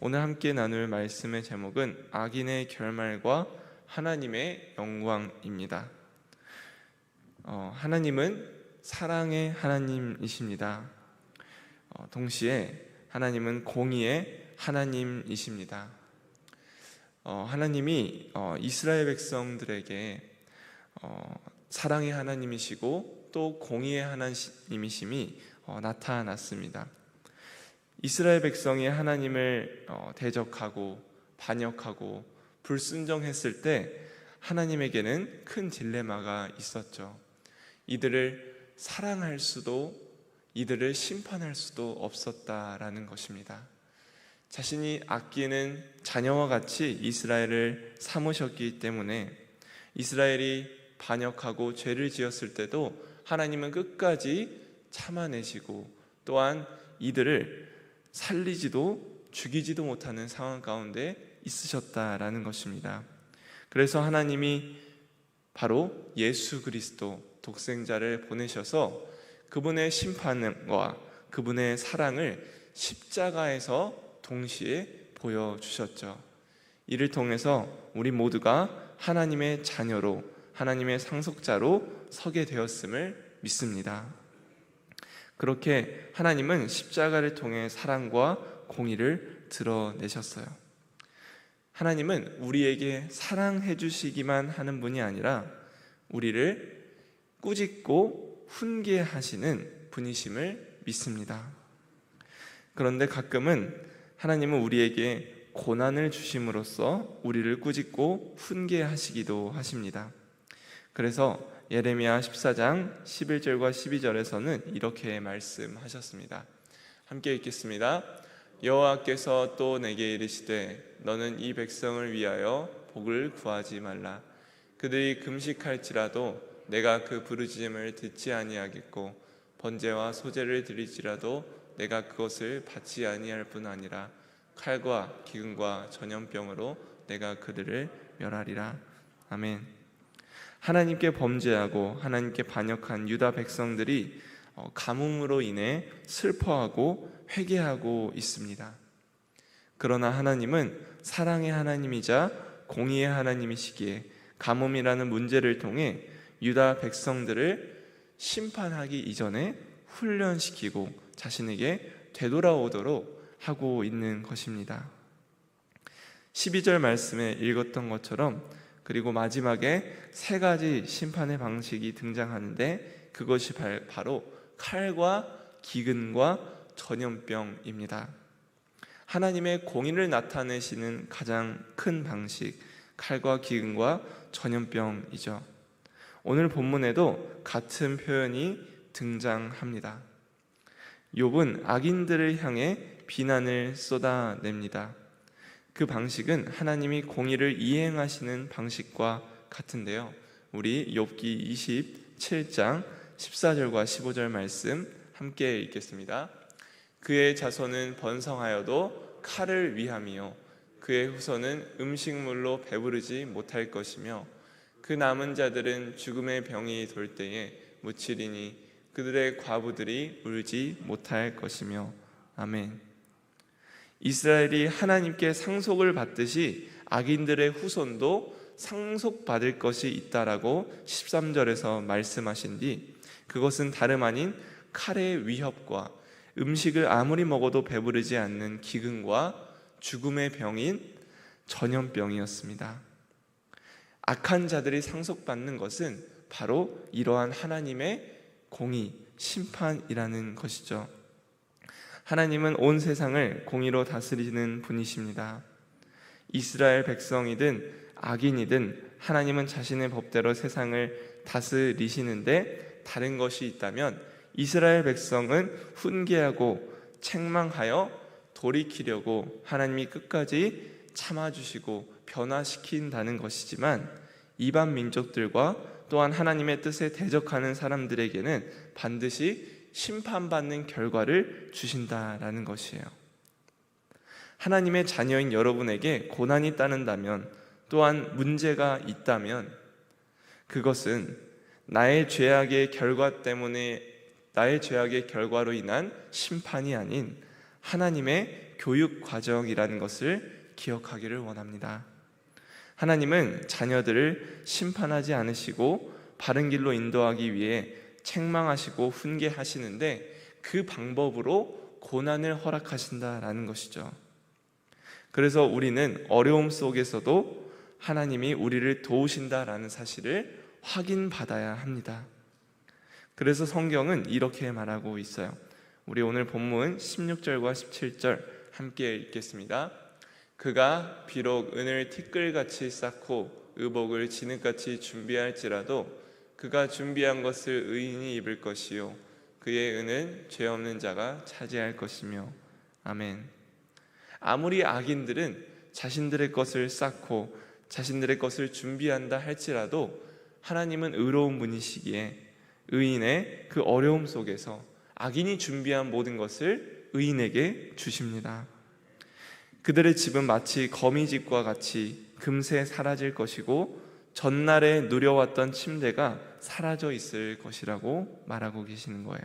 오늘 함께 나눌 말씀의 제목은 악인의 결말과 하나님의 영광입니다. 어, 하나님은 사랑의 하나님이십니다. 어, 동시에 하나님은 공의의 하나님이십니다. 어, 하나님이 어, 이스라엘 백성들에게 어, 사랑의 하나님이시고 또 공의의 하나님이심이 어, 나타났습니다. 이스라엘 백성이 하나님을 어, 대적하고 반역하고 불순종했을 때 하나님에게는 큰 딜레마가 있었죠. 이들을 사랑할 수도 이들을 심판할 수도 없었다라는 것입니다. 자신이 아끼는 자녀와 같이 이스라엘을 삼으셨기 때문에 이스라엘이 반역하고 죄를 지었을 때도 하나님은 끝까지 참아내시고 또한 이들을 살리지도 죽이지도 못하는 상황 가운데 있으셨다라는 것입니다. 그래서 하나님이 바로 예수 그리스도 독생자를 보내셔서 그분의 심판과 그분의 사랑을 십자가에서 동시에 보여주셨죠. 이를 통해서 우리 모두가 하나님의 자녀로 하나님의 상속자로 서게 되었음을 믿습니다. 그렇게 하나님은 십자가를 통해 사랑과 공의를 드러내셨어요. 하나님은 우리에게 사랑해 주시기만 하는 분이 아니라 우리를 꾸짖고 훈계하시는 분이심을 믿습니다. 그런데 가끔은 하나님은 우리에게 고난을 주심으로써 우리를 꾸짖고 훈계하시기도 하십니다. 그래서 예레미야 14장 11절과 12절에서는 이렇게 말씀하셨습니다. 함께 읽겠습니다. 여호와께서 또 내게 이르시되 너는 이 백성을 위하여 복을 구하지 말라. 그들이 금식할지라도 내가 그 부르짖음을 듣지 아니하겠고 번제와 소제를 드릴지라도 내가 그것을 받지 아니할 뿐 아니라 칼과 기근과 전염병으로 내가 그들을 멸하리라. 아멘. 하나님께 범죄하고 하나님께 반역한 유다 백성들이 어, 가뭄으로 인해 슬퍼하고 회개하고 있습니다. 그러나 하나님은 사랑의 하나님이자 공의의 하나님이시기에 가뭄이라는 문제를 통해 유다 백성들을 심판하기 이전에 훈련시키고 자신에게 되돌아오도록 하고 있는 것입니다. 12절 말씀에 읽었던 것처럼 그리고 마지막에 세 가지 심판의 방식이 등장하는데 그것이 바로 칼과 기근과 전염병입니다. 하나님의 공의를 나타내시는 가장 큰 방식, 칼과 기근과 전염병이죠. 오늘 본문에도 같은 표현이 등장합니다. 욥은 악인들을 향해 비난을 쏟아냅니다. 그 방식은 하나님이 공의를 이행하시는 방식과 같은데요. 우리 욥기 27장 14절과 15절 말씀 함께 읽겠습니다. 그의 자손은 번성하여도 칼을 위함이요 그의 후손은 음식물로 배부르지 못할 것이며 그 남은 자들은 죽음의 병이 돌 때에 묻히리니 그들의 과부들이 울지 못할 것이며 아멘. 이스라엘이 하나님께 상속을 받듯이 악인들의 후손도 상속받을 것이 있다라고 13절에서 말씀하신 뒤 그것은 다름 아닌 칼의 위협과 음식을 아무리 먹어도 배부르지 않는 기근과 죽음의 병인 전염병이었습니다. 악한 자들이 상속받는 것은 바로 이러한 하나님의 공의, 심판이라는 것이죠. 하나님은 온 세상을 공의로 다스리는 분이십니다. 이스라엘 백성이든 악인이든 하나님은 자신의 법대로 세상을 다스리시는데 다른 것이 있다면 이스라엘 백성은 훈계하고 책망하여 돌이키려고 하나님이 끝까지 참아주시고 변화시킨다는 것이지만 이반 민족들과 또한 하나님의 뜻에 대적하는 사람들에게는 반드시 심판받는 결과를 주신다라는 것이에요. 하나님의 자녀인 여러분에게 고난이 따른다면 또한 문제가 있다면 그것은 나의 죄악의 결과 때문에 나의 죄악의 결과로 인한 심판이 아닌 하나님의 교육 과정이라는 것을 기억하기를 원합니다. 하나님은 자녀들을 심판하지 않으시고 바른 길로 인도하기 위해 책망하시고 훈계하시는데 그 방법으로 고난을 허락하신다라는 것이죠. 그래서 우리는 어려움 속에서도 하나님이 우리를 도우신다라는 사실을 확인받아야 합니다. 그래서 성경은 이렇게 말하고 있어요. 우리 오늘 본문 16절과 17절 함께 읽겠습니다. 그가 비록 은을 티끌같이 쌓고 의복을 진흙같이 준비할지라도 그가 준비한 것을 의인이 입을 것이요 그의 은은 죄 없는 자가 차지할 것이며 아멘. 아무리 악인들은 자신들의 것을 쌓고 자신들의 것을 준비한다 할지라도 하나님은 의로운 분이시기에 의인의 그 어려움 속에서 악인이 준비한 모든 것을 의인에게 주십니다. 그들의 집은 마치 거미집과 같이 금세 사라질 것이고 전날에 누려왔던 침대가 사라져 있을 것이라고 말하고 계시는 거예요.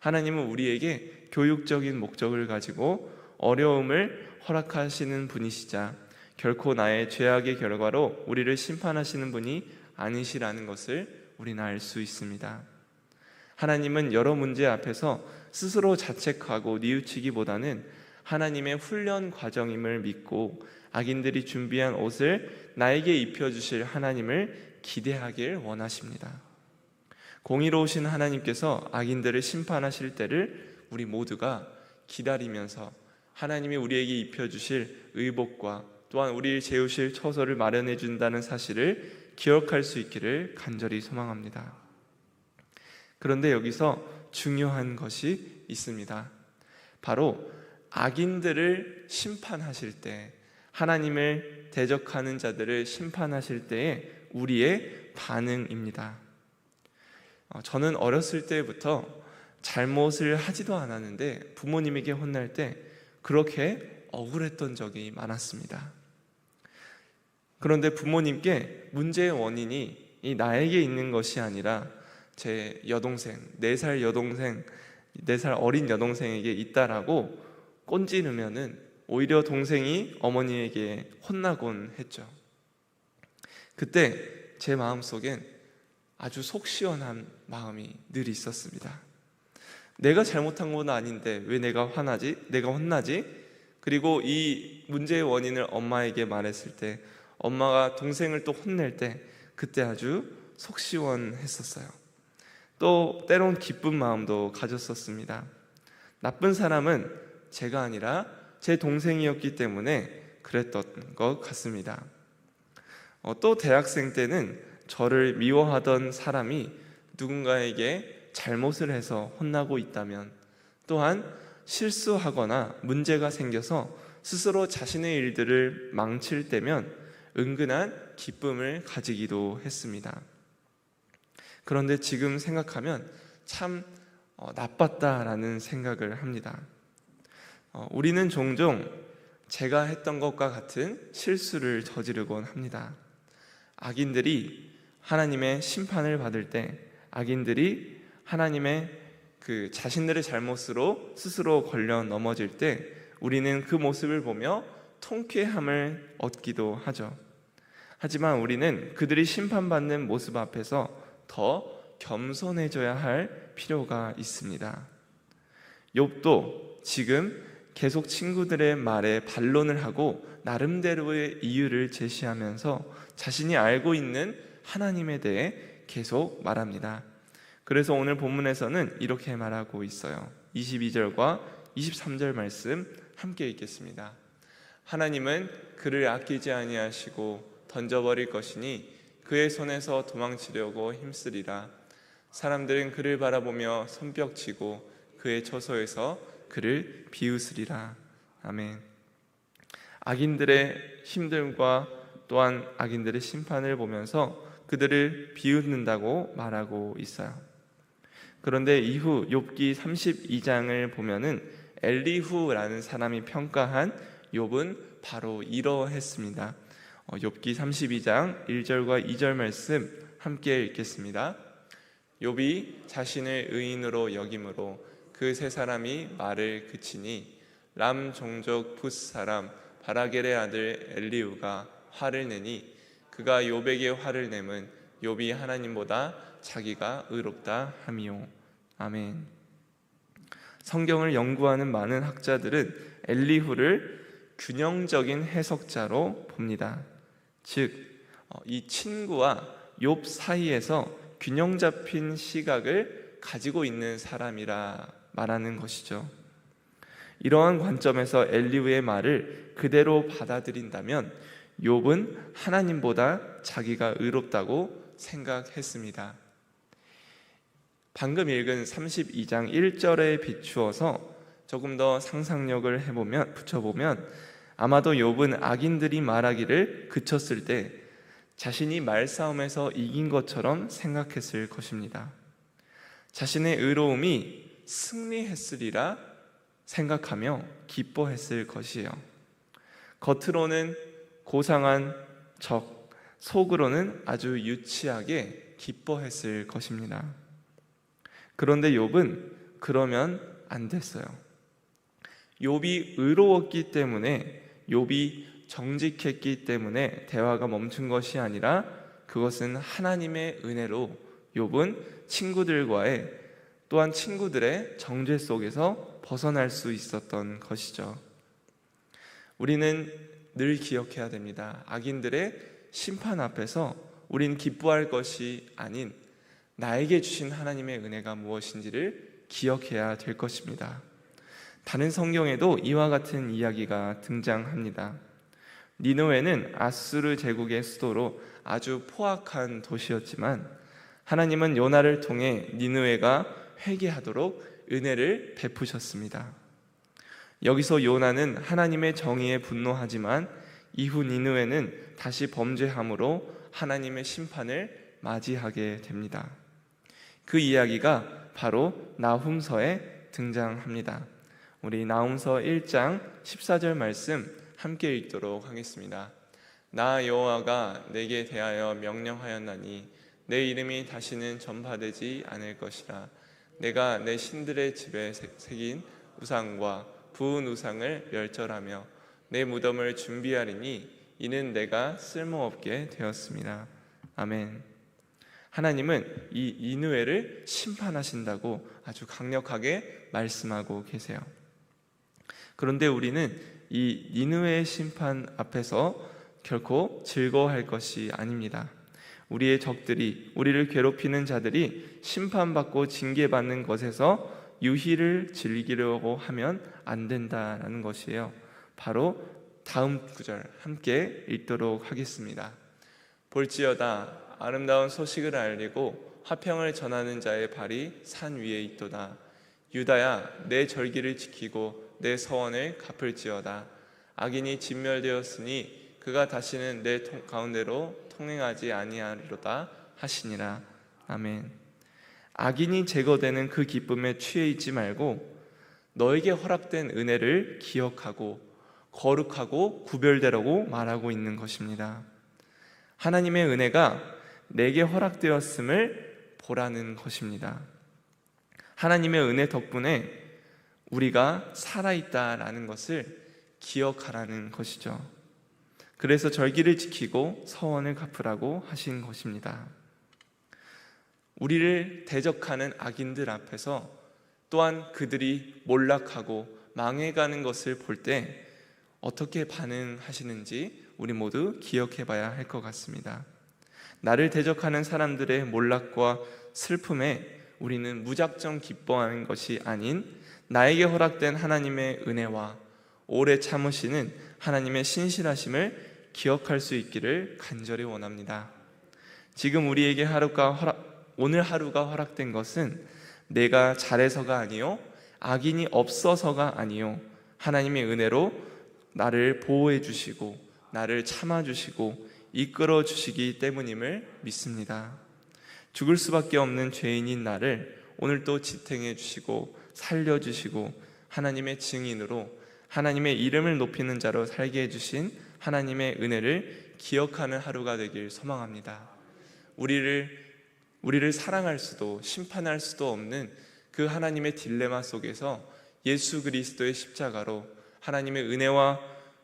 하나님은 우리에게 교육적인 목적을 가지고 어려움을 허락하시는 분이시자 결코 나의 죄악의 결과로 우리를 심판하시는 분이 아니시라는 것을 우리는 알 수 있습니다. 하나님은 여러 문제 앞에서 스스로 자책하고 뉘우치기보다는 하나님의 훈련 과정임을 믿고 악인들이 준비한 옷을 나에게 입혀주실 하나님을 기대하길 원하십니다. 공의로우신 하나님께서 악인들을 심판하실 때를 우리 모두가 기다리면서 하나님이 우리에게 입혀주실 의복과 또한 우리를 재우실 처소를 마련해 준다는 사실을 기억할 수 있기를 간절히 소망합니다. 그런데 여기서 중요한 것이 있습니다. 바로 악인들을 심판하실 때 하나님을 대적하는 자들을 심판하실 때의 우리의 반응입니다. 어, 저는 어렸을 때부터 잘못을 하지도 않았는데 부모님에게 혼날 때 그렇게 억울했던 적이 많았습니다. 그런데 부모님께 문제의 원인이 이 나에게 있는 것이 아니라 제 여동생, 네살 여동생, 네살 어린 여동생에게 있다라고 꼰지르면은 오히려 동생이 어머니에게 혼나곤 했죠. 그때 제 마음 속엔 아주 속 시원한 마음이 늘 있었습니다. 내가 잘못한 건 아닌데 왜 내가 화나지? 내가 혼나지? 그리고 이 문제의 원인을 엄마에게 말했을 때 엄마가 동생을 또 혼낼 때 그때 아주 속 시원했었어요. 또 때론 기쁜 마음도 가졌었습니다. 나쁜 사람은 제가 아니라 제 동생이었기 때문에 그랬던 것 같습니다. 어, 또 대학생 때는 저를 미워하던 사람이 누군가에게 잘못을 해서 혼나고 있다면 또한 실수하거나 문제가 생겨서 스스로 자신의 일들을 망칠 때면 은근한 기쁨을 가지기도 했습니다. 그런데 지금 생각하면 참 어, 나빴다라는 생각을 합니다. 어, 우리는 종종 제가 했던 것과 같은 실수를 저지르곤 합니다. 악인들이 하나님의 심판을 받을 때 악인들이 하나님의 그 자신들의 잘못으로 스스로 걸려 넘어질 때 우리는 그 모습을 보며 통쾌함을 얻기도 하죠. 하지만 우리는 그들이 심판받는 모습 앞에서 더 겸손해져야 할 필요가 있습니다. 욥도 지금 계속 친구들의 말에 반론을 하고 나름대로의 이유를 제시하면서 자신이 알고 있는 하나님에 대해 계속 말합니다. 그래서 오늘 본문에서는 이렇게 말하고 있어요. 22절과 23절 말씀 함께 읽겠습니다. 하나님은 그를 아끼지 아니하시고 던져버릴 것이니 그의 손에서 도망치려고 힘쓰리라. 사람들은 그를 바라보며 손뼉치고 그의 처소에서 그를 비웃으리라. 아멘. 악인들의 힘듦과 또한 악인들의 심판을 보면서 그들을 비웃는다고 말하고 있어요. 그런데 이후 욥기 32장을 보면은 엘리후라는 사람이 평가한 욥은 바로 이러했습니다. 어, 욥기 32장 1절과 2절 말씀 함께 읽겠습니다. 욥이 자신을 의인으로 여김으로 그 세 사람이 말을 그치니 람 종족 붓 사람 바라겔의 아들 엘리우가 화를 내니 그가 요백의 화를 내면 욥이 하나님보다 자기가 의롭다 함이요 아멘. 성경을 연구하는 많은 학자들은 엘리후를 균형적인 해석자로 봅니다. 즉, 어, 이 친구와 욥 사이에서 균형 잡힌 시각을 가지고 있는 사람이라 말하는 것이죠. 이러한 관점에서 엘리후의 말을 그대로 받아들인다면 욥은 하나님보다 자기가 의롭다고 생각했습니다. 방금 읽은 32장 1절에 비추어서 조금 더 상상력을 해보면 붙여보면 아마도 욥은 악인들이 말하기를 그쳤을 때 자신이 말싸움에서 이긴 것처럼 생각했을 것입니다. 자신의 의로움이 승리했으리라 생각하며 기뻐했을 것이에요. 겉으로는 고상한 적, 속으로는 아주 유치하게 기뻐했을 것입니다. 그런데 욥은 그러면 안 됐어요. 욥이 의로웠기 때문에 욥이 정직했기 때문에 대화가 멈춘 것이 아니라 그것은 하나님의 은혜로 욥은 친구들과의 또한 친구들의 정죄 속에서 벗어날 수 있었던 것이죠. 우리는 늘 기억해야 됩니다. 악인들의 심판 앞에서 우린 기뻐할 것이 아닌 나에게 주신 하나님의 은혜가 무엇인지를 기억해야 될 것입니다. 다른 성경에도 이와 같은 이야기가 등장합니다. 니누에는 아수르 제국의 수도로 아주 포악한 도시였지만 하나님은 요나를 통해 니누에가 회개하도록 은혜를 베푸셨습니다. 여기서 요나는 하나님의 정의에 분노하지만 이후 니누에는 다시 범죄함으로 하나님의 심판을 맞이하게 됩니다. 그 이야기가 바로 나훔서에 등장합니다. 우리 나훔서 1장 14절 말씀 함께 읽도록 하겠습니다. 나 여호와가 내게 대하여 명령하였나니 내 이름이 다시는 전파되지 않을 것이라 내가 내 신들의 집에 새긴 우상과 부은 우상을 멸절하며 내 무덤을 준비하리니 이는 내가 쓸모없게 되었습니다. 아멘. 하나님은 이 이누에를 심판하신다고 아주 강력하게 말씀하고 계세요. 그런데 우리는 이 니누의 심판 앞에서 결코 즐거워할 것이 아닙니다. 우리의 적들이 우리를 괴롭히는 자들이 심판받고 징계받는 것에서 유희를 즐기려고 하면 안 된다라는 것이에요. 바로 다음 구절 함께 읽도록 하겠습니다. 볼지어다 아름다운 소식을 알리고 화평을 전하는 자의 발이 산 위에 있도다. 유다야 내 절기를 지키고 내 서원을 갚을지어다. 악인이 진멸되었으니 그가 다시는 내 가운데로 통행하지 아니하리로다 하시니라. 아멘. 악인이 제거되는 그 기쁨에 취해 있지 말고 너에게 허락된 은혜를 기억하고 거룩하고 구별되라고 말하고 있는 것입니다. 하나님의 은혜가 내게 허락되었음을 보라는 것입니다. 하나님의 은혜 덕분에 우리가 살아있다라는 것을 기억하라는 것이죠. 그래서 절기를 지키고 서원을 갚으라고 하신 것입니다. 우리를 대적하는 악인들 앞에서 또한 그들이 몰락하고 망해가는 것을 볼 때 어떻게 반응하시는지 우리 모두 기억해 봐야 할 것 같습니다. 나를 대적하는 사람들의 몰락과 슬픔에 우리는 무작정 기뻐하는 것이 아닌 나에게 허락된 하나님의 은혜와 오래 참으시는 하나님의 신실하심을 기억할 수 있기를 간절히 원합니다. 지금 우리에게 하루가 허락, 오늘 하루가 허락된 것은 내가 잘해서가 아니요 악인이 없어서가 아니요 하나님의 은혜로 나를 보호해 주시고 나를 참아 주시고 이끌어 주시기 때문임을 믿습니다. 죽을 수밖에 없는 죄인인 나를 오늘 또 지탱해 주시고 살려 주시고 하나님의 증인으로 하나님의 이름을 높이는 자로 살게 해 주신 하나님의 은혜를 기억하는 하루가 되길 소망합니다. 우리를 우리를 사랑할 수도 심판할 수도 없는 그 하나님의 딜레마 속에서 예수 그리스도의 십자가로 하나님의 은혜와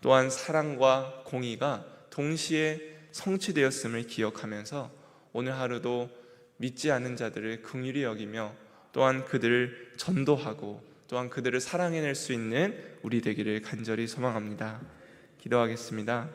또한 사랑과 공의가 동시에 성취되었음을 기억하면서 오늘 하루도 믿지 않는 자들을 긍휼히 여기며 또한 그들을 전도하고 또한 그들을 사랑해낼 수 있는 우리 되기를 간절히 소망합니다. 기도하겠습니다.